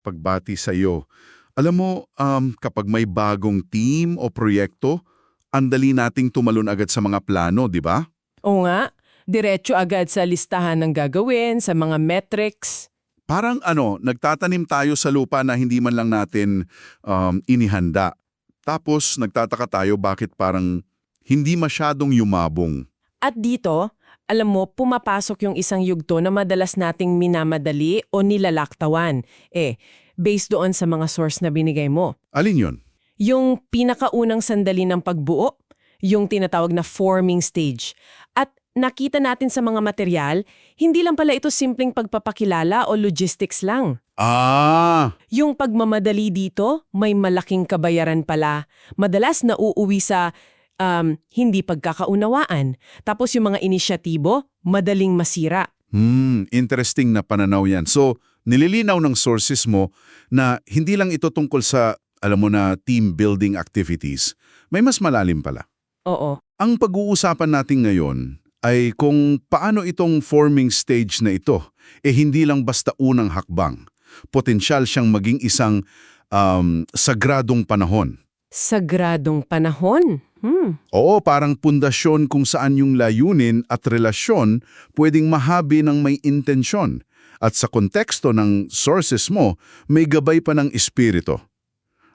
pagbati sa iyo. Alam mo, um, kapag may bagong team o proyekto, andali nating tumalon agad sa mga plano, di ba? O nga, diretso agad sa listahan ng gagawin, sa mga metrics. Parang ano, nagtatanim tayo sa lupa na hindi man lang natin um, inihanda. Tapos nagtataka tayo bakit parang hindi masyadong yumabong. At dito, alam mo, pumapasok yung isang yugto na madalas nating minamadali o nilalaktawan. Eh, based doon sa mga source na binigay mo. Alin yon? Yung pinakaunang sandali ng pagbuo, yung tinatawag na forming stage. At nakita natin sa mga material, hindi lang pala ito simpleng pagpapakilala o logistics lang. Ah, Yung pagmamadali dito, may malaking kabayaran pala. Madalas nauuwi sa um, hindi pagkakaunawaan. Tapos yung mga inisyatibo, madaling masira. hmm, interesting na pananaw yan. So, nililinaw ng sources mo na hindi lang ito tungkol sa, alam mo na, team building activities. May mas malalim pala. Oo. Ang pag-uusapan natin ngayon ay kung paano itong forming stage na ito eh hindi lang basta unang hakbang. Potensyal siyang maging isang um, sagradong panahon. Sagradong panahon. Hmm. Oo, parang pundasyon kung saan yung layunin at relasyon pwedeng mahabi ng may intensyon. At sa konteksto ng sources mo, may gabay pa ng espiritu.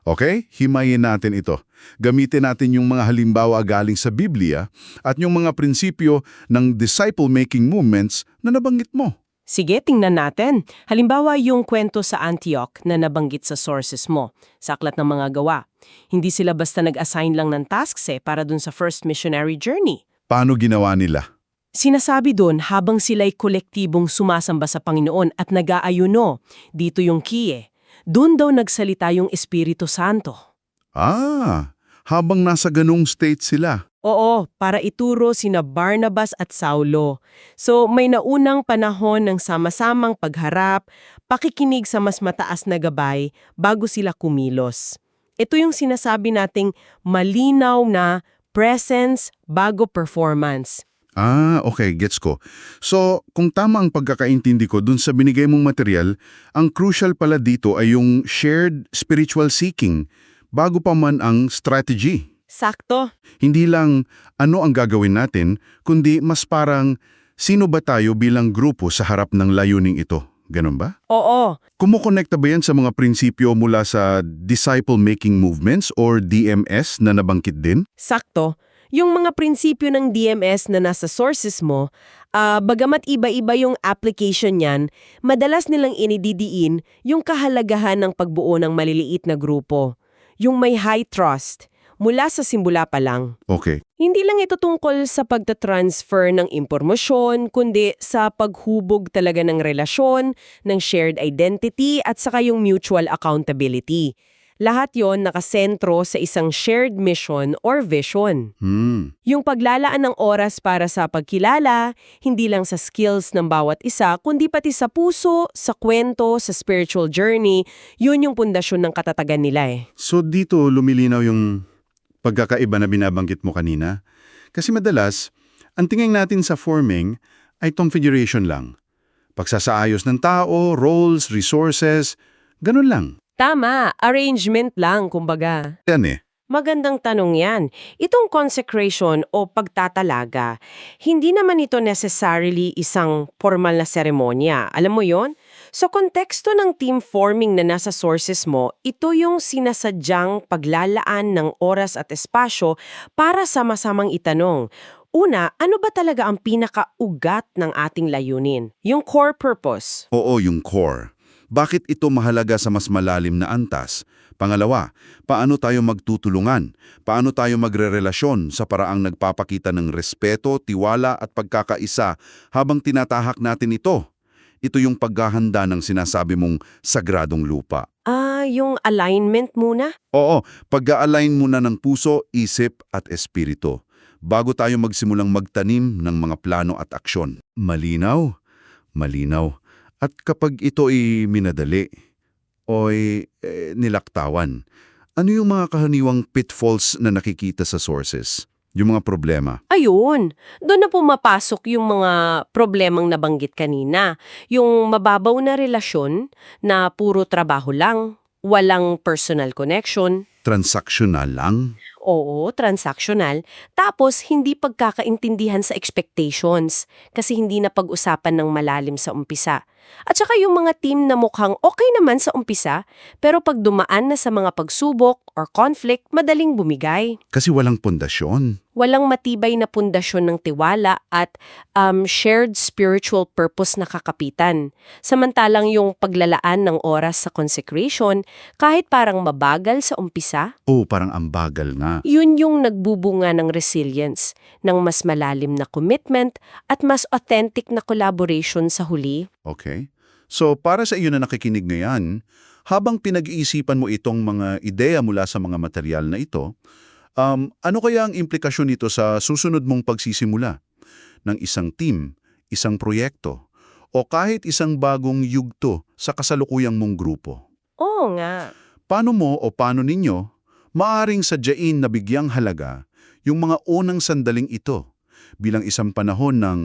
Okay? Himayin natin ito. Gamitin natin yung mga halimbawa galing sa Biblia at yung mga prinsipyo ng disciple-making movements na nabanggit mo. Sige, tingnan natin. Halimbawa yung kwento sa Antioch na nabanggit sa sources mo, sa aklat ng mga gawa. Hindi sila basta nag-assign lang ng tasks eh para dun sa first missionary journey. Paano ginawa nila? Sinasabi doon habang sila'y kolektibong sumasamba sa Panginoon at nag-aayuno, dito yung key eh. Doon daw nagsalita yung Espiritu Santo. Ah, habang nasa ganung state sila. Oo, para ituro sina Barnabas at Saulo. So may naunang panahon ng sama-samang pagharap, pakikinig sa mas mataas na gabay bago sila kumilos. Ito yung sinasabi nating malinaw na presence bago performance. Ah, okay, gets ko. So, kung tama ang pagkakaintindi ko dun sa binigay mong material, ang crucial pala dito ay yung shared spiritual seeking bago pa man ang strategy. Sakto. Hindi lang ano ang gagawin natin, kundi mas parang sino ba tayo bilang grupo sa harap ng layuning ito. Ganun ba? Oo, Kumukonekta ba yan sa mga prinsipyo mula sa disciple-making movements or DMS na nabanggit din? sakto. Yung mga prinsipyo ng DMS na nasa sources mo, ah, bagamat iba-iba yung application niyan, madalas nilang inididiin yung kahalagahan ng pagbuo ng maliliit na grupo. Yung may high trust, mula sa simbula pa lang. Okay. Hindi lang ito tungkol sa pagtatransfer ng impormasyon, kundi sa paghubog talaga ng relasyon, ng shared identity at saka yung mutual accountability. Lahat yon nakasentro sa isang shared mission or vision. Hmm. Yung paglalaan ng oras para sa pagkilala, hindi lang sa skills ng bawat isa, kundi pati sa puso, sa kwento, sa spiritual journey, yun yung pundasyon ng katatagan nila eh. So dito lumilinaw yung pagkakaiba na binabanggit mo kanina. Kasi madalas, ang tingin natin sa forming ay configuration lang. Pagsasaayos ng tao, roles, resources, ganun lang. Tama, arrangement lang kumbaga. Yan eh. Magandang tanong yan. Itong consecration o pagtatalaga, hindi naman ito necessarily isang formal na seremonya. Alam mo yon? Sa konteksto ng team forming na nasa sources mo, ito yung sinasadyang paglalaan ng oras at espasyo para sama-samang itanong. Una, ano ba talaga ang pinakaugat ng ating layunin? Yung core purpose. Oo, yung core. Bakit ito mahalaga sa mas malalim na antas? Pangalawa, paano tayo magtutulungan? Paano tayo magrerelasyon sa paraang nagpapakita ng respeto, tiwala at pagkakaisa habang tinatahak natin ito? Ito yung paghahanda ng sinasabi mong sagradong lupa. Ah, yung alignment muna? Oo, pag-align muna ng puso, isip at espiritu bago tayo magsimulang magtanim ng mga plano at aksyon. Malinaw, malinaw. At kapag ito ay minadali o ay, eh, nilaktawan, ano yung mga kahaniwang pitfalls na nakikita sa sources? Yung mga problema. Ayun, doon na pumapasok yung mga problemang nabanggit kanina. Yung mababaw na relasyon na puro trabaho lang, walang personal connection, Transactional lang. Oo, transactional, tapos hindi pagkakaintindihan sa expectations kasi hindi na pag-usapan ng malalim sa umpisa. At saka yung mga team na mukhang okay naman sa umpisa, pero pag dumaan na sa mga pagsubok or conflict, madaling bumigay. Kasi walang pundasyon. walang matibay na pundasyon ng tiwala at um, shared spiritual purpose na kakapitan. Samantalang yung paglalaan ng oras sa consecration, kahit parang mabagal sa umpisa, Oo, parang ang bagal nga. Yun yung nagbubunga ng resilience, ng mas malalim na commitment at mas authentic na collaboration sa huli. Okay? So, para sa iyo na nakikinig ngayon, habang pinag-iisipan mo itong mga ideya mula sa mga material na ito, um, ano kaya ang implikasyon nito sa susunod mong pagsisimula ng isang team, isang proyekto, o kahit isang bagong yugto sa kasalukuyang mong grupo? Oo nga. Paano mo o paano ninyo maaring sadyain na bigyang halaga yung mga unang sandaling ito bilang isang panahon ng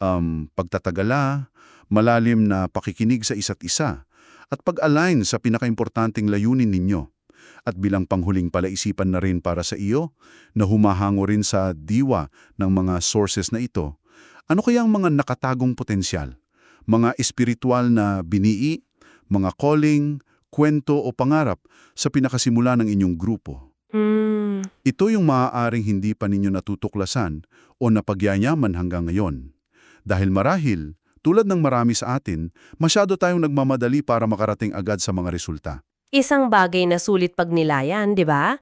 um, pagtatagala, malalim na pakikinig sa isa't isa, at pag-align sa pinakaimportanteng layunin ninyo. At bilang panghuling palaisipan na rin para sa iyo, na humahango rin sa diwa ng mga sources na ito, ano kaya ang mga nakatagong potensyal? Mga espiritual na binii, mga calling, kwento o pangarap sa pinakasimula ng inyong grupo. Hmm, Ito yung maaaring hindi pa ninyo natutuklasan o napagyayaman hanggang ngayon. Dahil marahil, tulad ng marami sa atin, masyado tayong nagmamadali para makarating agad sa mga resulta. isang bagay na sulit pagnilayan, di ba?